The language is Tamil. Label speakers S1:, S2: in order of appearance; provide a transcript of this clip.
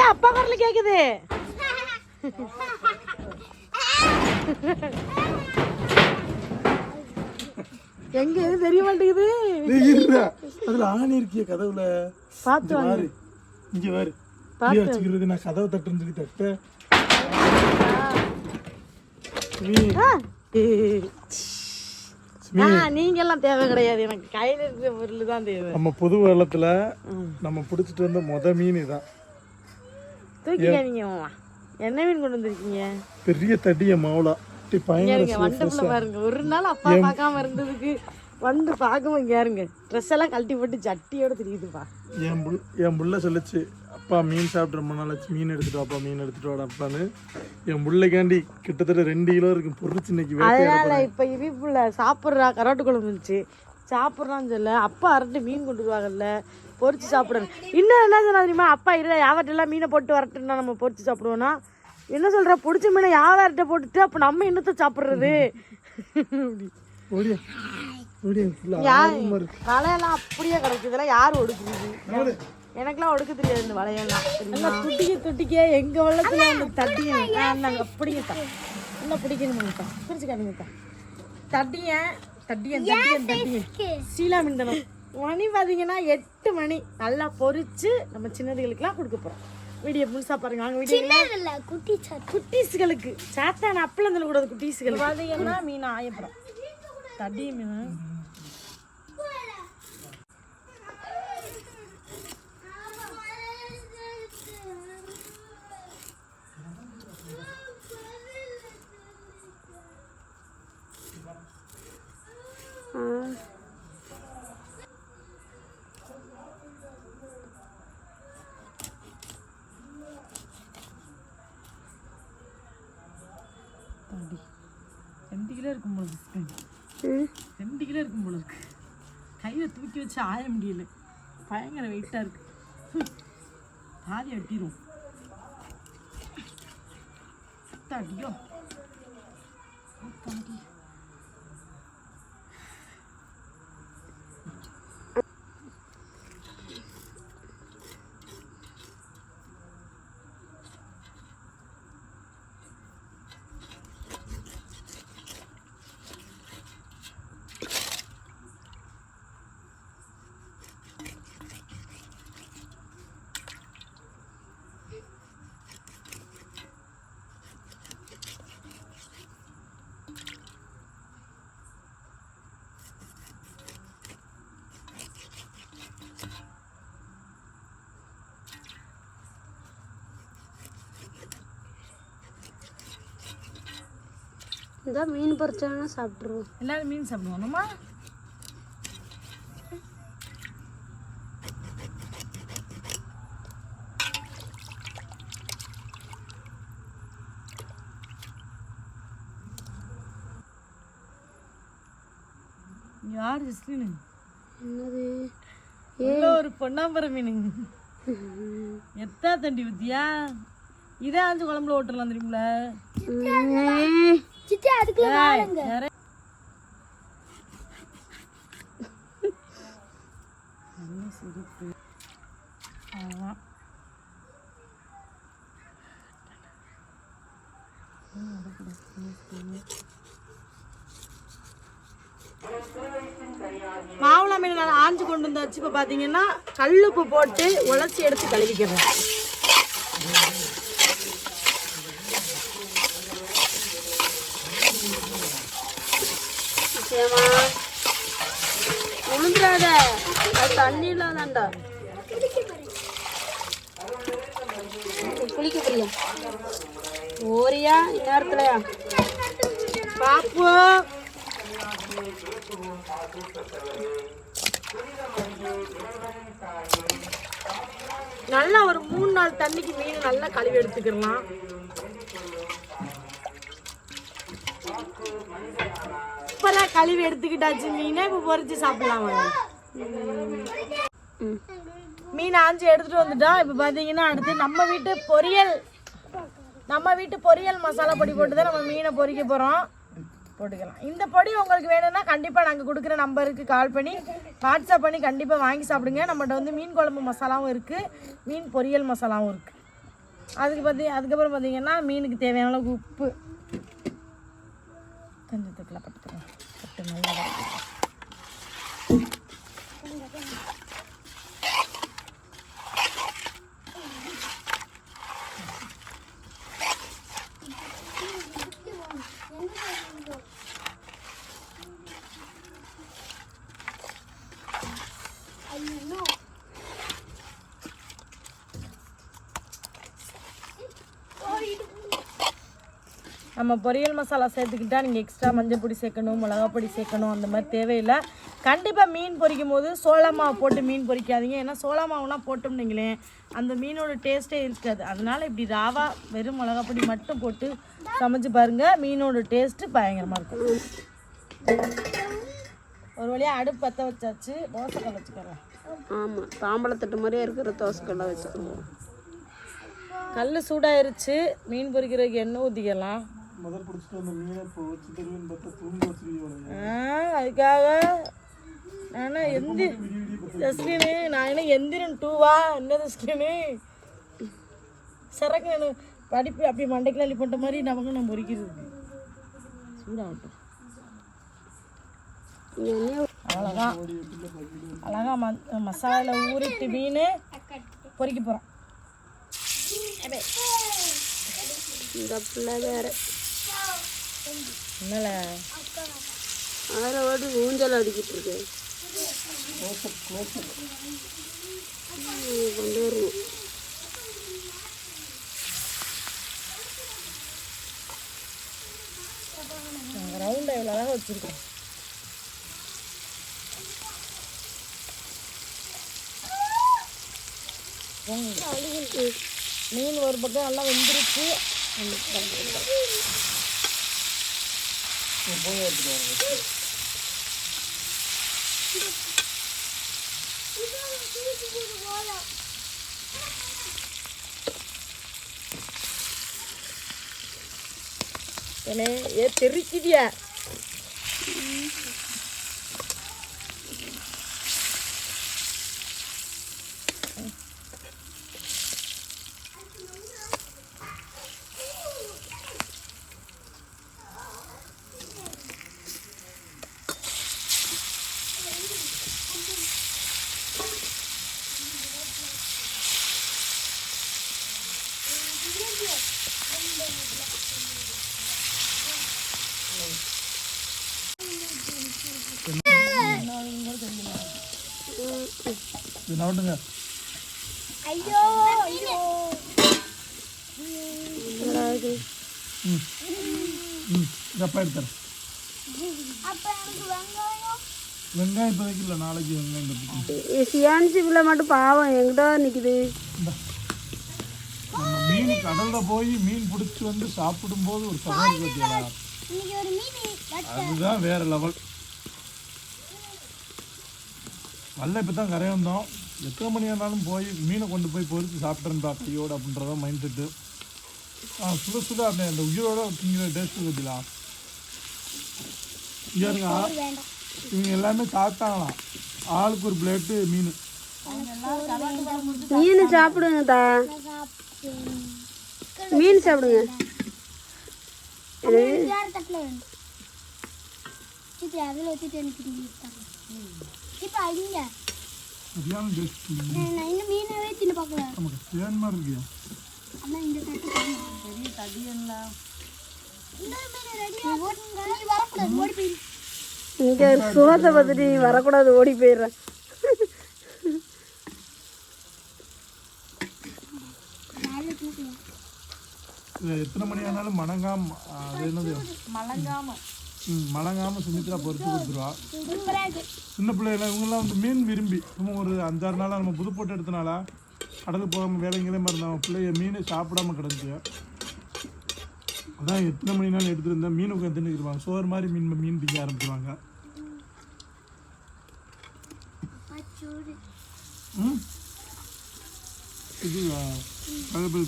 S1: ஏன் அப்பா குரல கேக்குது. எங்க எது தெரிய மாட்டேங்குது.
S2: அதுல ஆணி இருக்கிய கதவுல.
S1: வாங்க.
S2: பாரு இங்க இப்படியே வச்சுக்கிறது நான் கதவை தட்டுன்னு சொல்லி தட்ட
S1: நீங்க எல்லாம் தேவை கிடையாது. எனக்கு கையில இருக்கிற பொருள் தான் தேவை.
S2: நம்ம புது வெள்ளத்துல நம்ம பிடிச்சிட்டு வந்த மொத மீன் இதான்.
S1: தூக்கிக்காதீங்க என்ன மீன் கொண்டு வந்திருக்கீங்க?
S2: பெரிய தடிய மாவுளா.
S1: வண்டப்புல பாருங்க. ஒரு நாள் அப்பா பார்க்காம இருந்ததுக்கு வந்து பார்க்கவும் இங்க இருங்க ட்ரெஸ் எல்லாம் கழட்டி போட்டு தெரியுதுப்பா.
S2: என் புல் என் புள்ள சொல்லுச்சு? அப்பா மீன் சாப்பிட்டு ரொம்ப நாள் ஆச்சு. மீன் எடுத்துட்டு வாப்பா மீன் எடுத்துட்டு வாடாப்பான்னு என் புள்ளைக்காண்டி கிட்டத்தட்ட ரெண்டு கிலோ இருக்கும். பொரிச்சு இன்னைக்கு
S1: அதனால இப்ப இவிப்புல சாப்பிட்றா கரோட்டு குழம்பு இருந்துச்சு. சாப்பிட்றான்னு சொல்ல அப்பா அரட்டு மீன் கொண்டு வருவாங்கல்ல பொரிச்சு சாப்பிடணும். இன்னும் என்ன சொன்னா தெரியுமா? அப்பா இருடா யாவட்டெல்லாம் மீனை போட்டு வரட்டுன்னா நம்ம பொரிச்சு சாப்பிடுவோம்னா? என்ன சொல்ற? பிடிச்ச மீனை யாவர்கிட்ட போட்டுட்டு அப்ப நம்ம என்னத்த சாப்பிடுறது? வலையெல்லாம் அப்படியே கிடக்கு இதெல்லாம் யார் ஒடுக்குறது எனக்கெல்லாம் ஒடுக்க தெரியாது இந்த வலையெல்லாம் நல்லா துட்டிக்க துட்டிக்க எங்க வெள்ளத்துல அந்த தட்டிய நாங்க பிடிங்கத்தா நல்லா பிடிக்கணுமாங்கத்தா பிரிச்சு காணுங்கத்தா தட்டிய தட்டியன் தட்டியன் தட்டியன் சீலா மீன் தானே மணி பார்த்தீங்கன்னா எட்டு மணி. நல்லா பொரிச்சு நம்ம சின்னதுகளுக்குலாம் கொடுக்க போறோம். வீடியோ முழுசா பாருங்க வாங்க வீடியோ
S3: குட்டி
S1: குட்டீஸுகளுக்கு. சாத்தான அப்பளம் சொல்லக்கூடாது குட்டீஸுகளுக்கு. பார்த்தீங்கன்னா மீன் ஆயப்புறம் தடி மீன் தடி ரெண்டு கிலோ இருக்கும் போல இருக்கு ரெண்டு கிலோ இருக்கும் போல இருக்கு. கையில் தூக்கி வச்சு ஆய முடியல. பயங்கர வெயிட்டாக இருக்கு. பாதி வெட்டிடும் தடியோ
S3: இந்த மீன் பொரிச்சாங்கன்னா சாப்பிட்ருவோம்
S1: எல்லாரும் மீன் சாப்பிடுவானுமா யார் ஜஸ்லினு
S3: என்னது?
S1: ஒரு பொன்னாம்பர மீன். எத்தா தண்டி ஊத்தியா? இதே அஞ்சு குழம்புல ஓட்டுறலாம் தெரியுமில
S3: சித்தி
S1: சிரிப்பு மாவுளா மீன் நான் ஆஞ்சு கொண்டு வந்தாச்சு இப்போ பார்த்தீங்கன்னா கல்லுப்பு போட்டு உழைச்சி எடுத்து கழுவிக்கிறேன்.
S3: ஏமா உளுந்துடாத அது தண்ணி இல்லாதாண்டா. குளிக்க புரிய ஓரியா இந்நேரத்துலயா?
S1: பாப்பு. நல்லா ஒரு மூணு நாள் தண்ணிக்கு மீன் நல்லா கழுவி எடுத்துக்கிடலாம். சூப்பரா கழுவி எடுத்துக்கிட்டாச்சு. மீனை இப்போ பொறிச்சு சாப்பிடலாம் மீன் ஆஞ்சு எடுத்துட்டு வந்துட்டோம் இப்போ பார்த்தீங்கன்னா அடுத்து நம்ம வீட்டு பொரியல் நம்ம வீட்டு பொரியல் மசாலா பொடி போட்டு தான் நம்ம மீனை பொறிக்க போகிறோம் போட்டுக்கலாம். இந்த பொடி உங்களுக்கு வேணும்னா கண்டிப்பாக நாங்கள் கொடுக்குற நம்பருக்கு கால் பண்ணி வாட்ஸ்அப் பண்ணி கண்டிப்பாக வாங்கி சாப்பிடுங்க. நம்மகிட்ட வந்து மீன் குழம்பு மசாலாவும் இருக்குது மீன் பொரியல் மசாலாவும் இருக்குது அதுக்கு பார்த்தி அதுக்கப்புறம் பார்த்தீங்கன்னா மீனுக்கு தேவையான அளவுக்கு உப்பு. கொஞ்சம் தூக்கில் பட்டுக்கிறோம் பட்டு நல்லா நம்ம பொரியல் மசாலா சேர்த்துக்கிட்டா நீங்கள் எக்ஸ்ட்ரா மஞ்சள் பொடி சேர்க்கணும் மிளகா பொடி சேர்க்கணும் அந்த மாதிரி தேவையில்லை. கண்டிப்பாக மீன் பொரிக்கும் போது சோளா மாவு போட்டு மீன் பொரிக்காதீங்க. ஏன்னா சோளா மாவுலாம் போட்டோம்னீங்களேன் அந்த மீனோட டேஸ்ட்டே இருக்காது. அதனால இப்படி ராவா வெறும் மிளகா பொடி மட்டும் போட்டு சமைச்சு பாருங்க மீனோட டேஸ்ட்டு பயங்கரமாக இருக்கும். ஒரு வழியாக அடுப்பு பற்ற வச்சாச்சு. தோசைக்கல் வச்சுக்கிறேன்
S3: ஆமாம் தாம்பழத்தட்டு மாதிரியே இருக்கிற தோசைக்கல்ல வச்சுருக்கோம்
S1: கல் சூடாயிருச்சு. மீன் பொரிக்கிறதுக்கு எண்ணெய் ஊற்றிக்கலாம்
S2: முதல் பிடிச்சிட்டு வந்த மீனை இப்போ வச்சு தருவேன்னு பார்த்தா தூங்க வச்சிருக்கீங்க
S1: ஆ, அதுக்காக. நானே எந்தி தஸ்கினு நான் என்ன எந்திரன் டூவா என்ன தஸ்கினு சரக்கு படிப்பு அப்படி மண்டைக்குள்ள அள்ளி போட்ட மாதிரி நமக்கு நம்ம பொறிக்கிறது சூடாகட்டும். அவ்வளோதான் அழகா ம மசாலா ஊறிட்டு மீன் பொரிக்க போகிறோம்
S3: இந்த பிள்ளை வேற.
S1: என்னல?
S3: ஓடி ஊஞ்சல் அடிக்கிட்டு இருக்கு. கொண்டு வருவோம்
S1: நாங்கள் ரவுண்ட் இவ்வளோ அழகாக வச்சுருக்கோம். மீன் ஒரு பக்கம் நல்லா வெந்துருச்சு. ஏனே ஏ தெரிக்குதியா
S2: இது நவட்டுங்க
S3: என்னடா இது?
S2: ம் ம் இதப்பா எடுத்துறேன் வெங்காயம். இப்போதைக்கு இல்லை நாளைக்கு வெங்காயம் தப்பிக்கும்
S3: ஏ, சியான்சி பிள்ளை மட்டும் பாவம் எங்கிட்ட நிற்குது
S2: மீன் கடல்ல போய் மீன் பிடிச்சி வந்து சாப்பிடும்போது ஒரு பார்த்தீங்களா அதுதான் வேற லெவல் வரல இப்போ தான் கரை வந்தோம். எத்தனை மணி ஆனாலும் போய் மீனை கொண்டு போய் பொறிச்சு சாப்பிட்றேன்டா கையோடு அப்படின்றத மைண்ட் செட்டு ஆ சுட சுட அந்த அந்த உயிரோட திங்கிற டேஸ்ட்டு இங்க பாருங்க இவங்க எல்லாமே சாப்பிட்டாங்களாம். ஆளுக்கு ஒரு பிளேட்டு மீன்.
S3: மீன் சாப்பிடுங்கத்தா மீன் சாப்பிடுங்க.
S2: சரியான டேஸ்ட் நமக்கு தேன் மாதிரி இருக்கியா
S3: இங்கே சோத்தை பார்த்துட்டு நீ வரக்கூடாது ஓடி போயிடுறேன்
S2: இது எத்தனை மணி ஆனாலும் மணங்காம அது என்னது?
S1: மலங்காம.
S2: ம், மலங்காம சுமித்ரா பொறுத்து கொடுத்துருவா. சின்ன பிள்ளைகள் இவங்கெல்லாம் வந்து மீன் விரும்பி. சும்மா ஒரு அஞ்சாறு நாளாக நம்ம புது போட்டு எடுத்தனால கடலுக்கு போகாமல் வேலைங்களே மாதிரி இருந்தாங்க பிள்ளைய மீன் சாப்பிடாம கிடந்துச்சு அதான் எத்தனை மணி நாள் எடுத்துட்டு இருந்தா மீன் உட்காந்து தின்னுக்கிடுவாங்க சோறு மாதிரி மீன் மீன் திங்க ஆரம்பிச்சிருவாங்க. ம்? இது ஆ, கருவேப்பிலை.